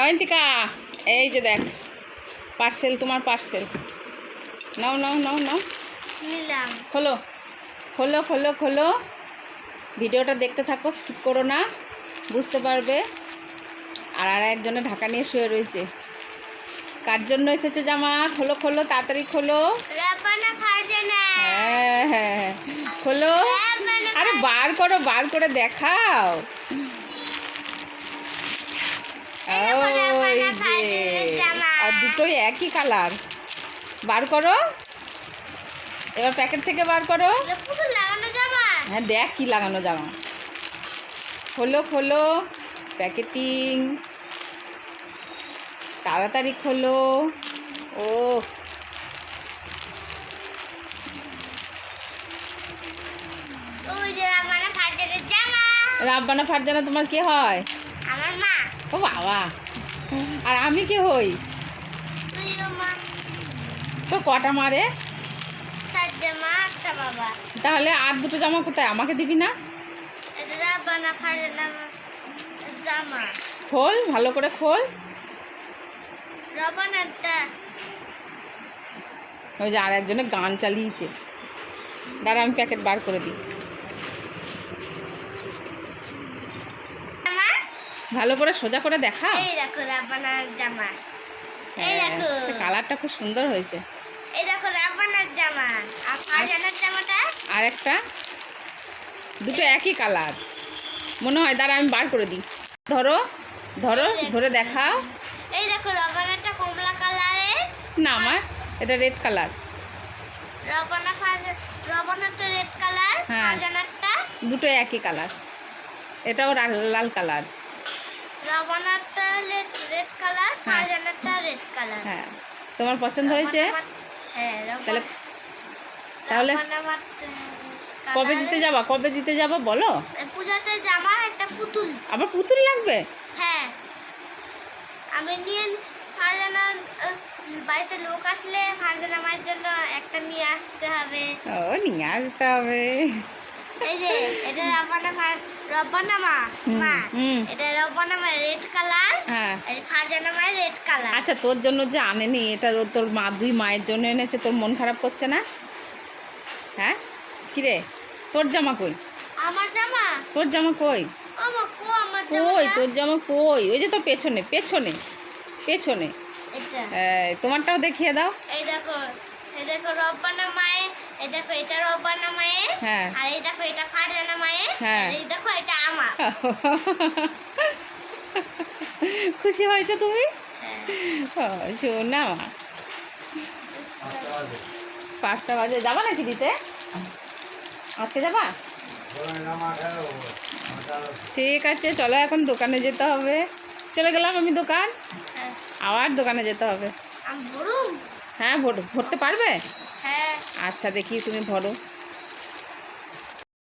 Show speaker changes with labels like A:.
A: অয়ন্তিকা এই যে দেখ পার্সেল তোমার পার্সেল নাও নাও নাও নাও।
B: নিলাম।
A: খোলো খোলো খোলো খোলো। ভিডিওটা দেখতে থাকো স্কিপ করো না বুঝতে পারবে। আর আর একজনে ঢাকা নিয়ে শুয়ে রয়েছে। কার জন্য এসেছে জামা? খোলো খোলো তাড়াতাড়ি খোলো। হ্যাঁ হ্যাঁ হ্যাঁ। খোলো। আরে বার করো বার করে দেখাও। ওই যে আর দুটোই একই কালার বার করো। এবার প্যাকেট থেকে বার করো।
B: জামা।
A: হ্যাঁ দেখ কি লাগানো জামা। খোলো খোলো প্যাকেটিং। তাড়াতাড়ি খোলো। ও। রাব্বানা ফারজানা তোমার কি হয়?
B: আমার মা।
A: ও বাবা। আর আমি কি হই? তোর কটা মারে তাহলে আর দুটো জামা কোথায়? আমাকে দিবি না? খোল, ভালো করে খোল। ওই যে আর একজনে গান চালিয়েছে। দাঁড়া, আমি প্যাকেট বার করে দিই
B: জামা
A: ভালো করে সোজা করে দেখা।
B: এই দেখো রাপানার জামা। এই
A: হ্যাঁ,
B: দেখো।
A: কালারটা খুব সুন্দর হয়েছে।
B: এই দেখো রাপানার জামা। আর ফারজানার জামাটা?
A: আর একটা? দুটো একই কালার। মনে হয় দাঁড়া আমি বার করে দিই। ধরো ধরো ধরে দেখাও।
B: এই দেখো রবানারটা কমলা কালারের।
A: না আমার এটা রেড কালার
B: রবানা রবানারটা রেড কালার
A: হ্যাঁ।
B: ফারজানারটা।
A: দুটো একই কালার এটাও লাল colour.
B: Red colour. ফারজানারটা red colour
A: হ্যাঁ। তোমার পছন্দ হয়েছে?
B: হ্যাঁ
A: তাহলে তাহলে কবে দিতে যাবা? কবে দিতে যাবা বলো?
B: পূজাতে জামা একটা পুতুল।
A: আবার পুতুল লাগবে?
B: হ্যাঁ। আমি নিয়ে ফারজানা বাড়িতে লোক আসলে ফারজানা মায়ের জন্য একটা নিয়ে আসতে হবে।
A: ও নিয়ে আসতে হবে।
B: এই যে এটা রব্বানা মা- রব্বানা মা। এটা রব্বানা মা রেড কালার
A: হ্যাঁ।
B: আর ফারজানা মা রেড কালার
A: আচ্ছা তোর জন্য যে আনেনি এটা তোর মা দুই মায়ের জন্য এনেছে তোর মন খারাপ করছে না? হ্যাঁ? কিরে তোর জামা কই?
B: আমার জামা?
A: তোর জামা কই? কই? তোর জামা কই? ওই যে তোর পেছনে পেছনে পেছনে। তোমারটাও দেখিয়ে দাও।
B: এই দেখো এই দেখো রব্বানা মায়ে এই দেখো এটা রব্বানা মায়ে।
A: হ্যাঁ।
B: আর এই দেখো এটা ফারজানা মায়ে
A: হ্যাঁ।
B: আর এই দেখো এটা আমার।
A: খুশি হয়েছে তুমি?
B: হ্যাঁ।
A: ও, শোনা পাঁচটা বাজে। যাবা নাকি দিতে? আজকে যাবা? ঠিক আছে চলো এখন দোকানে যেতে হবে। চলে গেলাম আমি দোকান।
B: হ্যাঁ।
A: আবার দোকানে যেতে হবে। হ্যাঁ ভর ভরতে পারবে?
B: হ্যাঁ।
A: আচ্ছা দেখি তুমি ভরো।